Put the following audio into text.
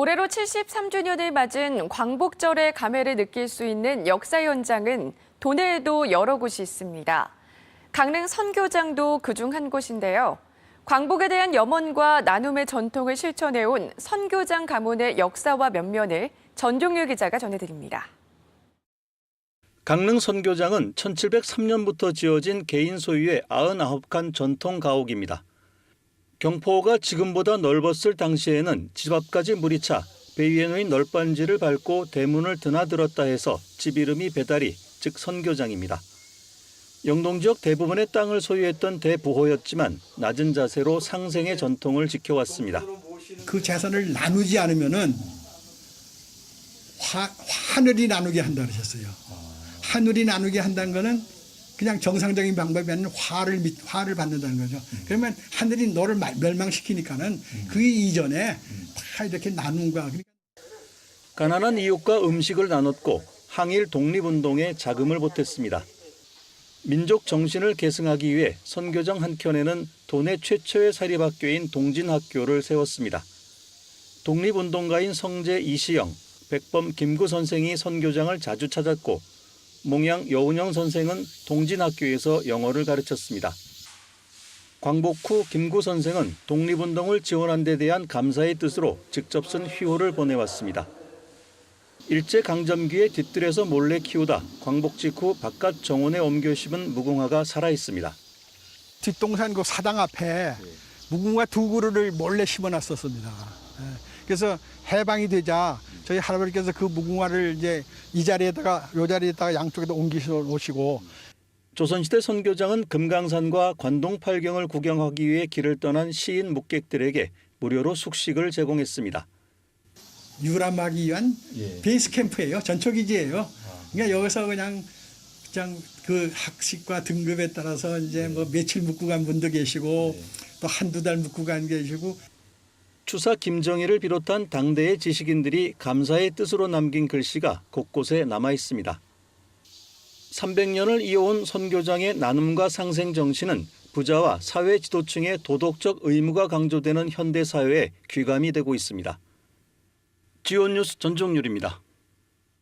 올해로 73주년을 맞은 광복절의 감회를 느낄 수 있는 역사 현장은 도내에도 여러 곳이 있습니다. 강릉 선교장도 그중 한 곳인데요. 광복에 대한 염원과 나눔의 전통을 실천해온 선교장 가문의 역사와 면면을 전종유 기자가 전해드립니다. 강릉 선교장은 1703년부터 지어진 개인 소유의 99칸 전통 가옥입니다. 경포가 지금보다 넓었을 당시에는 집 앞까지 물이 차 배 위에 놓인 널빤지를 밟고 대문을 드나들었다 해서 집 이름이 배다리, 즉 선교장입니다. 영동 지역 대부분의 땅을 소유했던 대부호였지만 낮은 자세로 상생의 전통을 지켜왔습니다. 그 재산을 나누지 않으면은 화, 하늘이 나누게 한다 그러셨어요. 하늘이 나누게 한다는 거는 그냥 정상적인 아니라 화를 밑- 화를 받는다는 거죠. 그러면 하늘이 너를 말- 멸망시키니까는 그 이전에 다 이렇게 나눔과 그러니까 가난한 이웃과 음식을 나눴고 항일 독립운동에 자금을 보탰습니다. 민족 정신을 계승하기 위해 선교장 한켠에는 도내 최초의 사립학교인 동진학교를 세웠습니다. 독립운동가인 성재 이시영, 백범 김구 선생이 선교장을 자주 찾았고 몽양 여운영 선생은 동진학교에서 영어를 가르쳤습니다. 광복 후 김구 선생은 독립운동을 지원한 데 대한 감사의 뜻으로 직접 쓴 휘호를 보내왔습니다. 일제 강점기에 뒤뜰에서 몰래 키우다 광복 직후 바깥 정원에 옮겨 심은 무궁화가 살아 있습니다. 뒷동산 그 사당 앞에 무궁화 두 그루를 몰래 심어놨었습니다. 예. 그래서 해방이 되자 저희 할아버지께서 그 무궁화를 이제 이 자리에다가 요 자리에다가 양쪽에다 옮기셔 놓으시고 조선시대 선교장은 금강산과 관동 팔경을 구경하기 위해 길을 떠난 시인 묵객들에게 무료로 숙식을 제공했습니다. 유람하기 위한 베이스 캠프예요. 전초 기지예요. 그러니까 여기서 그냥 그냥 그 학식과 등급에 따라서 이제 뭐 며칠 묵고 간 분도 계시고 또 한두 달 묵고 간 계시고 추사 김정일을 비롯한 당대의 지식인들이 감사의 뜻으로 남긴 글씨가 곳곳에 남아 있습니다. 300년을 이어온 선교장의 나눔과 상생 정신은 부자와 사회 지도층의 도덕적 의무가 강조되는 현대 사회에 귀감이 되고 있습니다. 지온 뉴스 전종률입니다.